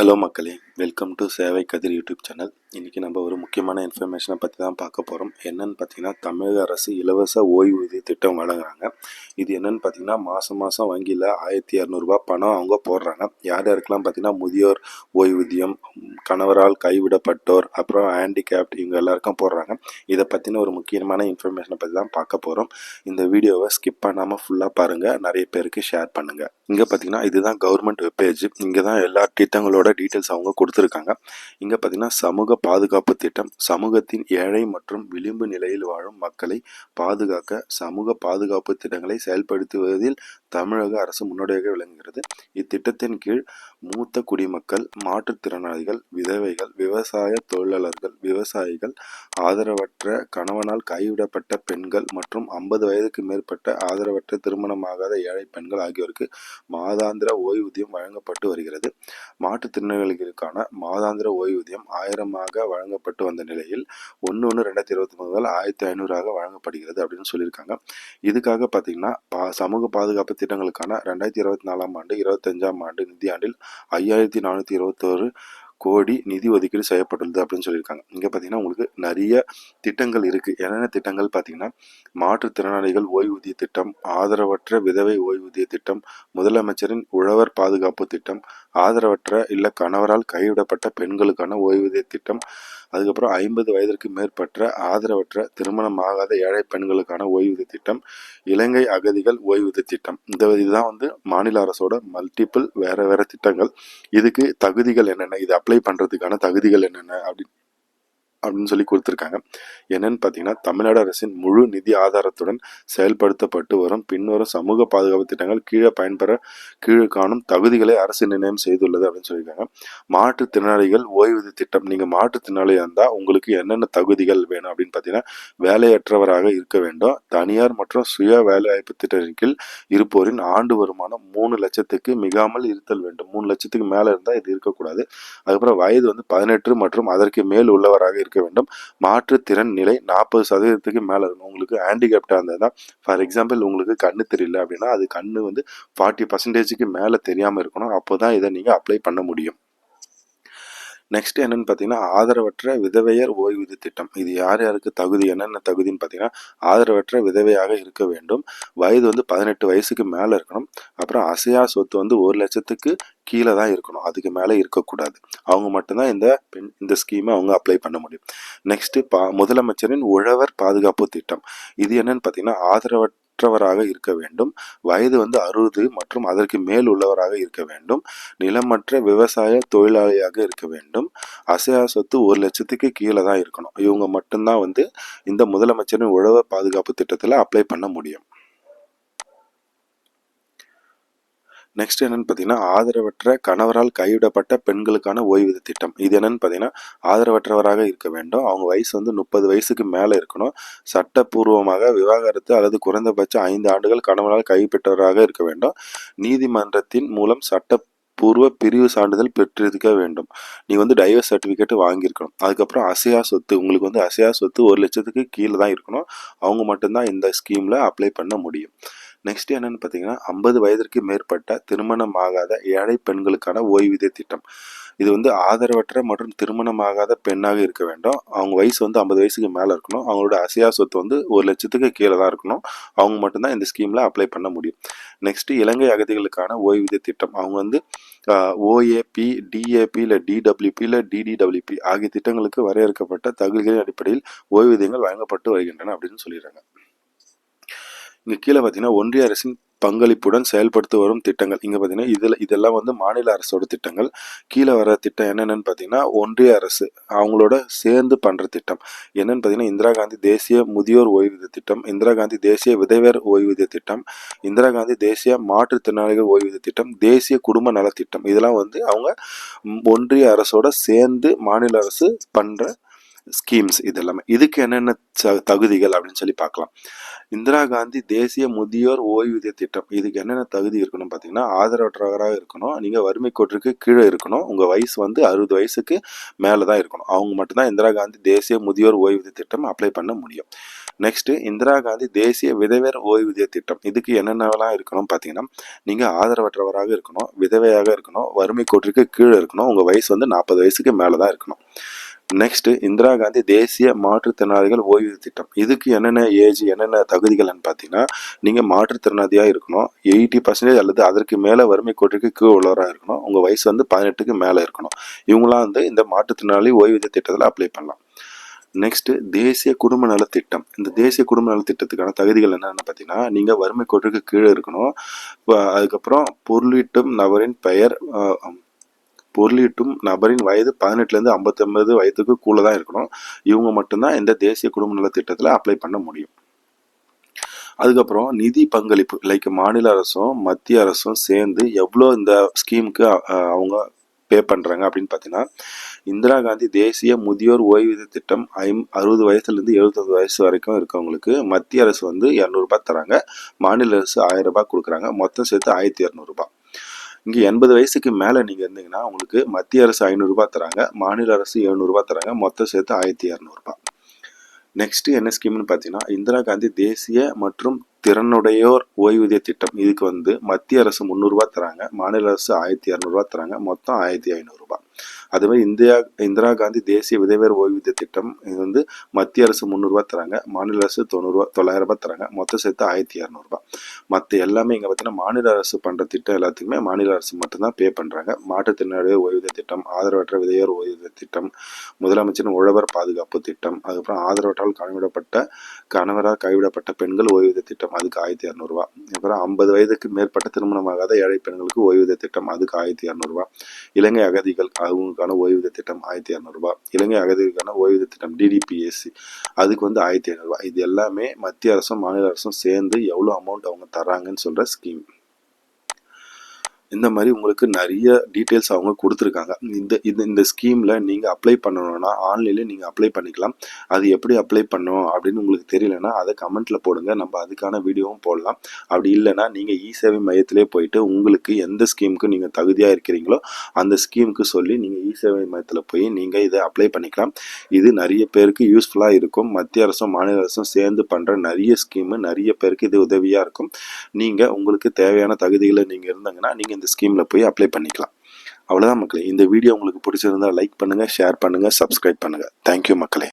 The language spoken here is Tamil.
ஹலோ மக்களே வெல்கம் டு சேவை கதிர் யூடியூப் சேனல் இன்றைக்கி நம்ம ஒரு முக்கியமான இன்ஃபர்மேஷனை பற்றி தான் பார்க்க போகிறோம் என்னென்னு பார்த்தீங்கன்னா தமிழக அரசு இலவச ஓய்வூதிய திட்டம் வழங்குறாங்க. இது என்னென்னு பார்த்தீங்கன்னா மாதம் மாதம் வங்கியில் ஆயிரத்தி இரநூறுபா பணம் அவங்க போடுறாங்க. யார் யாருக்கெல்லாம் பார்த்தீங்கன்னா முதியோர் ஓய்வூதியம் கணவரால் கைவிடப்பட்டோர் அப்புறம் ஹேண்டிகேப்ட் இவங்க எல்லாருக்கும் போடுறாங்க. இதை பற்றின ஒரு முக்கியமான இன்ஃபர்மேஷனை பற்றி தான் பார்க்க போகிறோம் இந்த வீடியோவை ஸ்கிப் பண்ணாமல் ஃபுல்லாக பாருங்கள் நிறைய பேருக்கு ஷேர் பண்ணுங்கள் இங்கே பார்த்தீங்கன்னா இதுதான் கவர்மெண்ட் வெப்பேஜ் இங்கே தான் எல்லா திட்டங்களோட டீட்டெயில்ஸ் அவங்க கொடுத்துருக்காங்க. இங்கே பார்த்தீங்கன்னா சமூக பாதுகாப்பு திட்டம் சமூகத்தின் ஏழை மற்றும் விளிம்பு நிலையில் வாழும் மக்களை பாதுகாக்க சமூக பாதுகாப்பு திட்டங்களை செயல்படுத்துவதில் தமிழக அரசு முன்னோடியாக விளங்குகிறது. இத்திட்டத்தின் கீழ் மூத்த குடிமக்கள் மாற்றுத்திறனாளிகள் விதவைகள் விவசாய தொழிலாளர்கள் விவசாயிகள் ஆதரவற்ற கணவனால் கைவிடப்பட்ட பெண்கள் மற்றும் ஐம்பது வயதுக்கு மேற்பட்ட ஆதரவற்ற திருமணமாகாத ஏழை பெண்கள் ஆகியோருக்கு மாதாந்திர ஓய்வூதியம் வழங்கப்பட்டு வருகிறது. மாற்றுத்திறனாளிகளுக்கான மாதாந்திர ஓய்வூதியம் ஆயிரமாக வழங்கப்பட்டு வந்த நிலையில் ஒன்று ஒன்று ரெண்டாயிரத்தி இருபத்தி மூணு முதல் ஆயிரத்தி ஐநூறாக வழங்கப்படுகிறது அப்படின்னு சொல்லியிருக்காங்க. இதுக்காக பார்த்தீங்கன்னா பா சமூக பாதுகாப்பு திட்டங்களுக்கான ரெண்டாயிரத்தி இருபத்தி நாலாம் ஆண்டு இருபத்தஞ்சாம் ஆண்டு நிதியாண்டில் ஐயாயிரத்தி நானூற்றி இருபத்தோரு கோடி நிதி ஒதுக்கீடு செய்யப்பட்டுள்ளது அப்படின்னு சொல்லியிருக்காங்க. இங்கே பார்த்தீங்கன்னா உங்களுக்கு நிறைய திட்டங்கள் இருக்குது என்னென்ன திட்டங்கள் பார்த்தீங்கன்னா மாற்றுத்திறனாளிகள் ஓய்வூதிய திட்டம் ஆதரவற்ற விதவை ஓய்வூதிய திட்டம் முதலமைச்சரின் உழவர் பாதுகாப்பு திட்டம் ஆதரவற்ற இல்லை கணவரால் கைவிடப்பட்ட பெண்களுக்கான ஓய்வூதிய திட்டம். அதுக்கப்புறம் ஐம்பது வயதிற்கு மேற்பட்ட ஆதரவற்ற திருமணமாகாத ஏழை பெண்களுக்கான ஓய்வூதிய திட்டம். இலங்கை அகதிகள் ஓய்வூதிய திட்டம். இந்த இதுதான் வந்து மாநில அரசோட மல்டிபிள் வேற வேற திட்டங்கள். இதுக்கு தகுதிகள் என்னென்ன? இது அப்ளை பண்ணுறதுக்கான தகுதிகள் என்னென்ன? அப்படின்னு அப்படின்னு சொல்லி கொடுத்துருக்காங்க. என்னன்னு பார்த்தீங்கன்னா தமிழ்நாடு அரசின் முழு நிதி ஆதாரத்துடன் செயல்படுத்தப்பட்டு வரும் பின்வரும் சமூக பாதுகாப்பு திட்டங்கள் கீழே பயன்பெற கீழே காணும் தகுதிகளை அரசு நிர்ணயம் செய்துள்ளது அப்படின்னு சொல்லியிருக்காங்க. மாற்றுத்திறனாளிகள் ஓய்வூதிய திட்டம் நீங்கள் மாற்றுத்திறனாளியாக இருந்தால் உங்களுக்கு என்னென்ன தகுதிகள் வேணும் அப்படின்னு பார்த்தீங்கன்னா வேலையற்றவராக இருக்க வேண்டும். தனியார் மற்றும் சுய வேலைவாய்ப்பு திட்டத்தின் கீழ் இருப்போரின் ஆண்டு வருமானம் மூணு லட்சத்துக்கு மிகாமல் இருத்தல் வேண்டும். மூணு லட்சத்துக்கு மேலே இருந்தால் இது இருக்கக்கூடாது. அதுக்கப்புறம் வயது வந்து பதினெட்டு மற்றும் அதற்கு மேல் உள்ளவராக இருக்க வேண்டும். மாற்றுத்திறன் நிலை நாற்பது சதவீதத்துக்கு மேலே இருக்கணும். உங்களுக்கு ஹேண்டிகேப்டாக தான் ஃபார் எக்ஸாம்பிள் உங்களுக்கு கண்ணு தெரியல அப்படின்னா அது கண்ணு வந்து ஃபார்ட்டி பர்சன்டேஜுக்கு மேலே தெரியாமல் இருக்கணும். அப்போ தான் இதை நீங்கள் அப்ளை பண்ண முடியும். நெக்ஸ்ட் என்னென்னு பார்த்தீங்கன்னா ஆதரவற்ற விதவையர் ஓய்வூதிய திட்டம். இது யார் யாருக்கு தகுதி என்னென்ன தகுதின்னு பார்த்தீங்கன்னா ஆதரவற்ற விதவையாக இருக்க வேண்டும். வயது வந்து பதினெட்டு வயசுக்கு மேலே இருக்கணும். அப்புறம் அசையா சொத்து வந்து ஒரு லட்சத்துக்கு கீழே தான் இருக்கணும். அதுக்கு மேலே இருக்கக்கூடாது. அவங்க மட்டும்தான் இந்த பெண் இந்த ஸ்கீமை அவங்க அப்ளை பண்ண முடியும். நெக்ஸ்ட்டு பா முதலமைச்சரின் உழவர் பாதுகாப்பு திட்டம். இது என்னன்னு பார்த்தீங்கன்னா ஆதரவற்ற மற்றவராக இருக்க வேண்டும். வயது வந்து அறுபது மற்றும் அதற்கு மேல் உள்ளவராக இருக்க வேண்டும். நிலமற்ற விவசாய தொழிலாளியாக இருக்க வேண்டும். அசையா சொத்து ஒரு லட்சத்துக்கு கீழே தான் இருக்கணும். இவங்க மட்டும்தான் வந்து இந்த முதலமைச்சரின் உழவர் பாதுகாப்பு திட்டத்தில் அப்ளை பண்ண முடியும். நெக்ஸ்ட் என்னன்னு பார்த்தீங்கன்னா ஆதரவற்ற கணவரால் கைவிடப்பட்ட பெண்களுக்கான ஓய்வூதிய திட்டம். இது என்னன்னு பார்த்தீங்கன்னா ஆதரவற்றவராக இருக்க வேண்டும். அவங்க வயசு வந்து முப்பது வயசுக்கு மேலே இருக்கணும். சட்டப்பூர்வமாக விவாகரத்து அல்லது குறைந்தபட்சம் ஐந்து ஆண்டுகள் கணவரால் கைப்பற்றவராக இருக்க வேண்டும். நீதிமன்றத்தின் மூலம் சட்ட பூர்வ பிரிவு சான்றிதழ் பெற்றிருக்க வேண்டும். நீ வந்து டைவர்ஸ் சர்டிஃபிகேட் வாங்கியிருக்கணும். அதுக்கப்புறம் அசையா சொத்து உங்களுக்கு வந்து அசையா சொத்து ஒரு லட்சத்துக்கு கீழே தான் இருக்கணும். அவங்க மட்டும்தான் இந்த ஸ்கீமில் அப்ளை பண்ண முடியும். நெக்ஸ்ட் என்னன்னு பார்த்தீங்கன்னா ஐம்பது வயதிற்கு மேற்பட்ட திருமணமாகாத ஏழை பெண்களுக்கான ஓய்வூதிய திட்டம். இது வந்து ஆதரவற்ற மற்றும் திருமணமாகாத பெண்ணாக இருக்க வேண்டும். அவங்க வயசு வந்து ஐம்பது வயசுக்கு மேலே இருக்கணும். அவங்களோட அசையா சொத்து வந்து ஒரு லட்சத்துக்கு கீழே தான் இருக்கணும். அவங்க மட்டும்தான் இந்த ஸ்கீமில் அப்ளை பண்ண முடியும். நெக்ஸ்ட் இலங்கை அகதிகளுக்கான ஓய்வூதிய திட்டம். அவங்க வந்து ஓஏபி டிஏபி இல்லை டிடபிள்யூபி இல்லை டிடிடபிள்யூபி ஆகிய திட்டங்களுக்கு வரையறுக்கப்பட்ட தகுதிகளின் அடிப்படையில் ஓய்வூதியங்கள் வழங்கப்பட்டு வருகின்றன அப்படின்னு சொல்லிடுறாங்க. இங்கே கீழே பார்த்தீங்கன்னா ஒன்றிய அரசின் பங்களிப்புடன் செயல்படுத்தி வரும் திட்டங்கள். இங்கே பார்த்தீங்கன்னா இதில் இதெல்லாம் வந்து மாநில அரசோட திட்டங்கள். கீழே வர திட்டம் என்னென்னு பார்த்தீங்கன்னா ஒன்றிய அரசு அவங்களோட சேர்ந்து பண்ணுற திட்டம். என்னென்னு பார்த்தீங்கன்னா இந்திரா காந்தி தேசிய முதியோர் ஓய்வூதிய திட்டம் இந்திரா காந்தி தேசிய விதவர் ஓய்வூதிய திட்டம் இந்திரா காந்தி தேசிய மாற்றுத்திறனாளிகள் ஓய்வூதிய திட்டம் தேசிய குடும்ப நலத்திட்டம். இதெல்லாம் வந்து அவங்க ஒன்றிய அரசோட சேர்ந்து மாநில அரசு பண்ணுற ஸ்கீம்ஸ் இது எல்லாமே இதுக்கு என்னென்ன தகுதிகள் அப்படின்னு சொல்லி பார்க்கலாம். இந்திரா காந்தி தேசிய முதியோர் ஓய்வூதிய திட்டம். இதுக்கு என்னென்ன தகுதி இருக்கணும் பார்த்தீங்கன்னா ஆதரவற்றவராக இருக்கணும். நீங்கள் வறுமை கோட்டிற்கு கீழே இருக்கணும். உங்கள் வயசு வந்து அறுபது வயசுக்கு மேலே தான் இருக்கணும். அவங்க மட்டும்தான் இந்திரா காந்தி தேசிய முதியோர் ஓய்வூதிய திட்டம் அப்ளை பண்ண முடியும். நெக்ஸ்ட்டு இந்திரா காந்தி தேசிய விதவையர் ஓய்வூதிய திட்டம். இதுக்கு என்னென்னலாம் இருக்கணும் பார்த்தீங்கன்னா நீங்கள் ஆதரவற்றவராக இருக்கணும் விதவையாக இருக்கணும் வறுமை கோட்டிற்கு கீழே இருக்கணும். உங்கள் வயசு வந்து நாற்பது வயசுக்கு மேலே தான் இருக்கணும். நெக்ஸ்ட் இந்திரா காந்தி தேசிய மாற்றுத்திறனாளிகள் ஓய்வு திட்டம். இதுக்கு என்னென்ன ஏஜ் என்னென்ன தகுதிகள்னு பார்த்தீங்கன்னா நீங்கள் மாற்றுத்திறனாளியாக இருக்கணும். எயிட்டி பர்சன்டேஜ் அல்லது அதற்கு மேலே வறுமை கோட்டிற்கு கீழ் உள்ளவராக இருக்கணும். உங்கள் வயசு வந்து பதினெட்டுக்கு மேலே இருக்கணும். இவங்களாம் வந்து இந்த மாற்றுத்திறனாளி ஓய்வூதிய திட்டத்தில் அப்ளை பண்ணலாம். நெக்ஸ்ட் தேசிய குடும்ப நலத்திட்டம் திட்டம். இந்த தேசிய குடும்ப நலத்திட்டத்துக்கான தகுதிகள் என்னென்னு பார்த்தீங்கன்னா நீங்கள் வறுமை கோட்டிற்கு கீழே இருக்கணும். அதுக்கப்புறம் பொருளீட்டும் நபரின் பெயர் பொருளீட்டும் நபரின் வயது பதினெட்டுலேருந்து ஐம்பத்தொம்பது வயதுக்கு கூட தான் இருக்கணும். இவங்க மட்டும்தான் இந்த தேசிய குடும்ப நல திட்டத்தில் அப்ளை பண்ண முடியும். அதுக்கப்புறம் நிதி பங்களிப்பு லைக் மாநில அரசும் மத்திய அரசும் சேர்ந்து எவ்வளோ இந்த ஸ்கீமுக்கு அவங்க பே பண்ணுறாங்க அப்படின்னு பார்த்தீங்கன்னா இந்திரா காந்தி தேசிய முதியோர் ஓய்வூதிய திட்டம் ஐம் அறுபது வயசுலேருந்து எழுபத்தஞ்சு வயசு வரைக்கும் இருக்கவங்களுக்கு மத்திய அரசு வந்து இரநூறுபா தராங்க. மாநில அரசு ஆயிரம் ரூபாய் கொடுக்குறாங்க. மொத்தம் சேர்த்து ஆயிரத்தி இரநூறுபா இங்கே எண்பது வயசுக்கு மேலே நீங்கள் இருந்தீங்கன்னா உங்களுக்கு மத்திய அரசு ஐநூறுரூபா தராங்க மாநில அரசு எழுநூறுபா தராங்க மொத்தம் சேர்த்து ஆயிரத்தி இரநூறுபா நெக்ஸ்ட்டு என்ன ஸ்கீம்னு பார்த்தீங்கன்னா இந்திரா காந்தி தேசிய மற்றும் திறனுடையோர் ஓய்வூதிய திட்டம். இதுக்கு வந்து மத்திய அரசு முந்நூறுரூவா தராங்க மாநில அரசு ஆயிரத்தி இரநூறுவா தராங்க மொத்தம் ஆயிரத்தி ஐநூறுரூபா அதே மாதிரி இந்தியா இந்திரா காந்தி தேசிய விதவையர் ஓய்வூதிய திட்டம். இது வந்து மத்திய அரசு முந்நூறுரூவா தராங்க. மாநில அரசு தொண்ணூறுரூவா தொள்ளாயிரம் ரூபாய் தராங்க. மொத்தம் சேர்த்து ஆயிரத்தி இரநூறுபா மற்ற எல்லாமே இங்கே பார்த்தீங்கன்னா மாநில அரசு பண்ணுற திட்டம் எல்லாத்துக்குமே மாநில அரசு மட்டும்தான் பே பண்ணுறாங்க மாற்றுத்திறனாளியர் ஓய்வூதிய திட்டம் ஆதரவற்ற விதையோர் ஓய்வூதிய திட்டம் முதலமைச்சரின் உழவர் பாதுகாப்பு திட்டம் அதுக்கப்புறம் ஆதரவற்றால் கைவிடப்பட்ட கணவரால் கைவிடப்பட்ட பெண்கள் ஓய்வூதிய திட்டம் அதுக்கு ஆயிரத்தி இரநூறுவா அப்புறம் ஐம்பது வயதுக்கு மேற்பட்ட திருமணமாகாத ஏழை பெண்களுக்கு ஓய்வூதிய திட்டம் அதுக்கு ஆயிரத்தி இரநூறுவா இலங்கை அகதிகள் அவங்களுக்கான ஓய்வூதிய திட்டம் ஆயிரத்தி இரநூறுபா இலங்கை அகதிகளுக்கான ஓய்வூதிய திட்டம் டிடிபிஎஸ்சி அதுக்கு வந்து ஆயிரத்தி ஐநூறுரூவா இது எல்லாமே மத்திய அரசும் மாநில அரசும் சேர்ந்து எவ்வளோ அமௌண்ட் அவங்க தராங்கன்னு சொல்கிற ஸ்கீம் இந்த மாதிரி உங்களுக்கு நிறைய டீட்டெயில்ஸ் அவங்க கொடுத்துருக்காங்க. இந்த இந்த இந்த ஸ்கீமில் நீங்கள் அப்ளை பண்ணணும்னா ஆன்லைனில் நீங்கள் அப்ளை பண்ணிக்கலாம். அது எப்படி அப்ளை பண்ணணும் அப்படின்னு உங்களுக்கு தெரியலனா அதை கமெண்ட்டில் போடுங்க. நம்ம அதுக்கான வீடியோவும் போடலாம். அப்படி இல்லைன்னா நீங்கள் இ சேவை மையத்திலே போயிட்டு உங்களுக்கு எந்த ஸ்கீமுக்கு நீங்கள் தகுதியாக இருக்கிறீங்களோ அந்த ஸ்கீமுக்கு சொல்லி நீங்கள் இ சேவை மையத்தில் போய் நீங்கள் இதை அப்ளை பண்ணிக்கலாம். இது நிறைய பேருக்கு யூஸ்ஃபுல்லாக இருக்கும். மத்திய அரசும் மாநில அரசும் சேர்ந்து பண்ணுற நிறைய ஸ்கீமு நிறைய பேருக்கு இது உதவியாக இருக்கும். நீங்கள் உங்களுக்கு தேவையான தகுதிகளை நீங்கள் இருந்தீங்கன்னா நீங்கள் இந்த ஸ்கீமில் போய் அப்ளை பண்ணிக்கலாம். அவ்வளோதான் மக்களே. இந்த வீடியோ உங்களுக்கு பிடிச்சிருந்தா லைக் பண்ணுங்கள் ஷேர் பண்ணுங்கள் சப்ஸ்கிரைப் பண்ணுங்கள் தேங்க்யூ மக்களே.